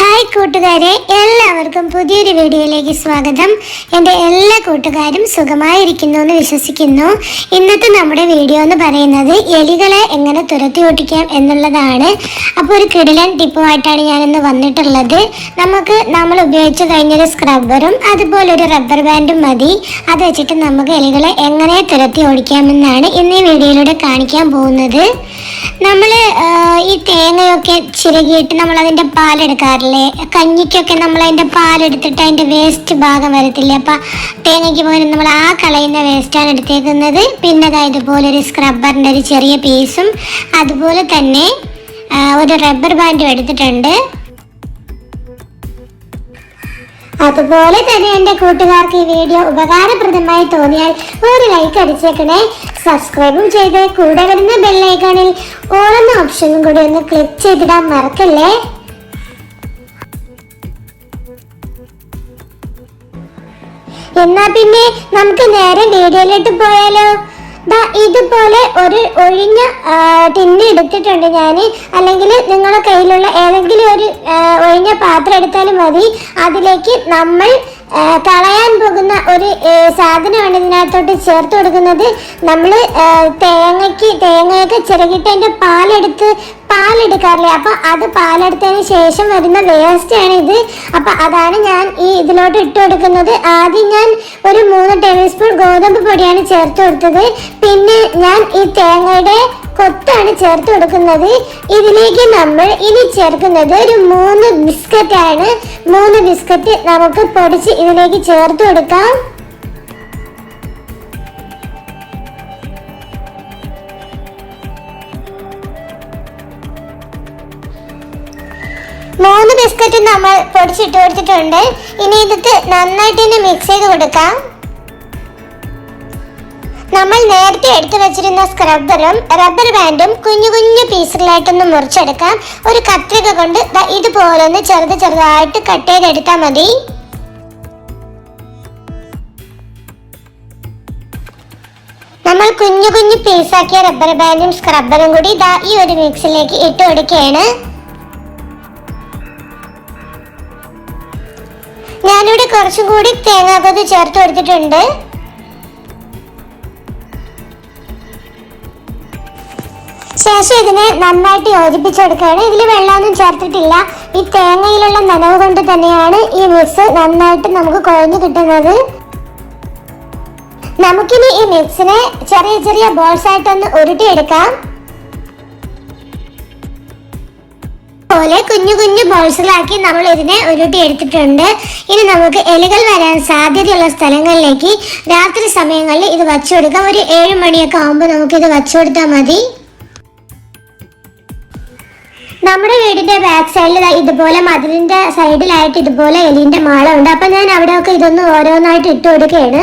Hi കൂട്ടുകാരെ എല്ലാവർക്കും പുതിയൊരു വീഡിയോയിലേക്ക് സ്വാഗതം. എന്റെ എല്ലാ കൂട്ടുകാരും സുഖമായിരിക്കുന്നു എന്ന് വിശ്വസിക്കുന്നു. ഇന്നത്തെ നമ്മുടെ വീഡിയോ എന്ന് പറയുന്നത് എലികളെ എങ്ങനെ തുരത്തി ഓട്ടിക്കാം എന്നുള്ളതാണ്. അപ്പോൾ ഒരു കിടിലൻ ടിപ്പുമായിട്ടാണ് ഞാനിന്ന് വന്നിട്ടുള്ളത്. നമുക്ക് നമ്മൾ ഉപയോഗിച്ച് കഴിഞ്ഞൊരു സ്ക്രബ്ബറും അതുപോലെ ഒരു റബ്ബർ ബാൻഡും മതി. അത് വെച്ചിട്ട് നമുക്ക് എലികളെ എങ്ങനെ തുരത്തി ഓടിക്കാമെന്നാണ് ഇന്ന് ഈ വീഡിയോയിലൂടെ കാണിക്കാൻ പോകുന്നത്. നമ്മൾ ഈ തേങ്ങയൊക്കെ ചിരകിയിട്ട് നമ്മൾ അതിന്റെ പാലെടുക്കാറില്ലേ? കഞ്ഞിക്കൊക്കെ നമ്മൾ അതിന്റെ പാലെടുത്തിട്ട് അതിന്റെ വേസ്റ്റ് ഭാഗം വരത്തില്ലേ? അപ്പം തേങ്ങയ്ക്ക് പകരം നമ്മൾ ആ കളയുന്ന വേസ്റ്റാണ് എടുത്തേക്കുന്നത്. പിന്നെ അതായത് ഇതുപോലെ ഒരു സ്ക്രബ്ബറിന്റെ ഒരു ചെറിയ പീസും അതുപോലെ തന്നെ ഒരു റബ്ബർ ബാൻഡും എടുത്തിട്ടുണ്ട്. അതുപോലെ തന്നെ എന്റെ കൂട്ടുകാർക്ക് ഈ വീഡിയോ ഉപകാരപ്രദമായി തോന്നിയാൽ ഒരു ലൈക്ക് അടിച്ചേക്കണേ. സബ്സ്ക്രൈബും ചെയ്ത് കൂടെ വരുന്ന ബെല്ലൈക്കണിൽ ഓളെന്ന ഓപ്ഷനും കൂടി ഒന്ന് ക്ലിക്ക് ചെയ്തിടാൻ മറക്കല്ലേ? എന്നാ പിന്നെ നമുക്ക് നേരെ വീഡിയോയിലോട്ട് പോയാലോ. ഒരു ഒഴിഞ്ഞ ടിന്ന് എടുത്തിട്ടുണ്ട് ഞാൻ അല്ലെങ്കിൽ നിങ്ങളുടെ കയ്യിലുള്ള ഏതെങ്കിലും ഒരു ഒഴിഞ്ഞ പാത്രം എടുത്താലും മതി. അതിലേക്ക് നമ്മൾ കളയാൻ പോകുന്ന ഒരു സാധനമാണ് ഇതിനകത്തോട്ട് ചേർത്ത് കൊടുക്കുന്നത്. നമ്മൾ തേങ്ങയ്ക്ക് തേങ്ങയൊക്കെ ചിരകിട്ട് അതിന്റെ പാലെടുത്ത് പാലെടുക്കാറില്ലേ? അപ്പോൾ അത് പാലെടുത്തതിന് ശേഷം വരുന്ന വേസ്റ്റ് ആണ് ഇത്. അപ്പോൾ അതാണ് ഞാൻ ഈ ഇതിലോട്ട് ഇട്ട് കൊടുക്കുന്നത്. ആദ്യം ഞാൻ ഒരു മൂന്ന് ടേബിൾ സ്പൂൺ ഗോതമ്പ് പൊടിയാണ് ചേർത്ത് കൊടുത്തത്. പിന്നെ ഞാൻ ഈ തേങ്ങയുടെ കൊത്താണ് ചേർത്ത് കൊടുക്കുന്നത്. ഇതിലേക്ക് നമ്മൾ ഇനി ചേർക്കുന്നത് ഒരു മൂന്ന് ബിസ്ക്കറ്റ് ആണ്. മൂന്ന് ബിസ്ക്കറ്റ് നമുക്ക് പൊടിച്ച് ഇതിലേക്ക് ചേർത്ത് കൊടുക്കാം. മൂന്ന് ബിസ്ക്കറ്റ് നമ്മൾ പൊടിച്ചിട്ട് കൊടുത്തിട്ടുണ്ട്. ഇനി ഇതൊക്കെ നന്നായിട്ട് തന്നെ മിക്സ് ചെയ്ത് കൊടുക്കാം. നമ്മൾ നേരത്തെ എടുത്തു വെച്ചിരുന്ന സ്ക്രബ്ബറും റബ്ബർ ബാൻഡും കുഞ്ഞു കുഞ്ഞു പീസുകളായിട്ടൊന്ന് മുറിച്ചെടുക്കാം. ഒരു കത്രിക കൊണ്ട് ഇതുപോലെ ഒന്ന് ചെറുത് ചെറുതായിട്ട് കട്ട് ചെയ്തെടുത്താൽ മതി. നമ്മൾ കുഞ്ഞു കുഞ്ഞു പീസാക്കിയ റബ്ബർ ബാൻഡും സ്ക്രബ്ബറും കൂടി ദാ ഈ ഒരു മിക്സിലേക്ക് ഇട്ട് കൊടുക്കുകയാണ്. ഞാനിവിടെ കുറച്ചും കൂടി തേങ്ങാക്കൊത്ത് ചേർത്ത് കൊടുത്തിട്ടുണ്ട്. ശേഷം ഇതിനെ നന്നായിട്ട് യോജിപ്പിച്ചെടുക്കുകയാണ് ഇതിൽ വെള്ളമൊന്നും ചേർത്തിട്ടില്ല. ഈ തേങ്ങയിലുള്ള നനവ് കൊണ്ട് തന്നെയാണ് ഈ മിക്സ് നന്നായിട്ട് നമുക്ക് കുഴഞ്ഞു കിട്ടുന്നത്. നമുക്കിനി ഈ മിക്സിനെ ചെറിയ ചെറിയ ബോൾസ് ആയിട്ടൊന്ന് ഉരുട്ടിയെടുക്കാം. പോലെ കുഞ്ഞു കുഞ്ഞു ബോൾസിലാക്കി നമ്മൾ ഇതിനെ ഉരുട്ടി എടുത്തിട്ടുണ്ട് ഇനി നമുക്ക് എലികൾ വരാൻ സാധ്യതയുള്ള സ്ഥലങ്ങളിലേക്ക് രാത്രി സമയങ്ങളിൽ ഇത് വച്ചു കൊടുക്കാം. ഒരു ഏഴ് മണിയൊക്കെ ആകുമ്പോൾ നമുക്കിത് വച്ചു കൊടുത്താൽ മതി. നമ്മുടെ വീടിന്റെ ബാക്ക് സൈഡിൽ ഇതുപോലെ മതിലിന്റെ സൈഡിലായിട്ട് ഇതുപോലെ എലിന്റെ മാള ഉണ്ട് അപ്പൊ ഞാൻ അവിടെയൊക്കെ ഇതൊന്ന് ഓരോന്നായിട്ട് ഇട്ട് കൊടുക്കുകയാണ്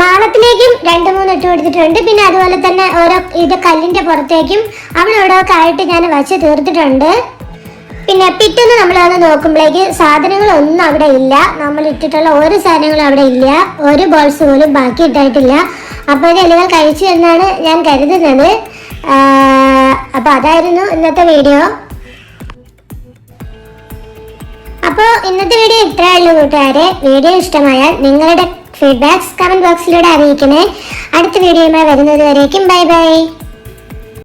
മാളത്തിലേക്കും രണ്ട് മൂന്ന് ഇട്ട് കൊടുത്തിട്ടുണ്ട്. പിന്നെ അതുപോലെ തന്നെ ഓരോ ഇത് കല്ലിന്റെ പുറത്തേക്കും അവിടെ ഇവിടെ ഒക്കെ ആയിട്ട് ഞാൻ വച്ച് തീർത്തിട്ടുണ്ട്. പിന്നെ പിറ്റേന്ന് നമ്മൾ അത് നോക്കുമ്പോഴേക്ക് സാധനങ്ങളൊന്നും അവിടെ ഇല്ല. നമ്മൾ ഇട്ടിട്ടുള്ള ഒരു സാധനങ്ങളും അവിടെ ഇല്ല. ഒരു ബോൾസ് പോലും ബാക്കി ഇട്ടായിട്ടില്ല. അപ്പോൾ ഇത് എലികൾ കഴിച്ചു എന്നാണ് ഞാൻ കരുതുന്നത്. അപ്പോൾ അതായിരുന്നു ഇന്നത്തെ വീഡിയോ അപ്പോൾ ഇന്നത്തെ വീഡിയോ ഇത്രയേ ഉള്ളൂ കൂട്ടുകാരെ. വീഡിയോ ഇഷ്ടമായാൽ നിങ്ങളുടെ ഫീഡ്ബാക്സ് കമന്റ് ബോക്സിലൂടെ അറിയിക്കണേ. അടുത്ത വീഡിയോയുമായി വരുന്നത് വരേക്കും. Bye bye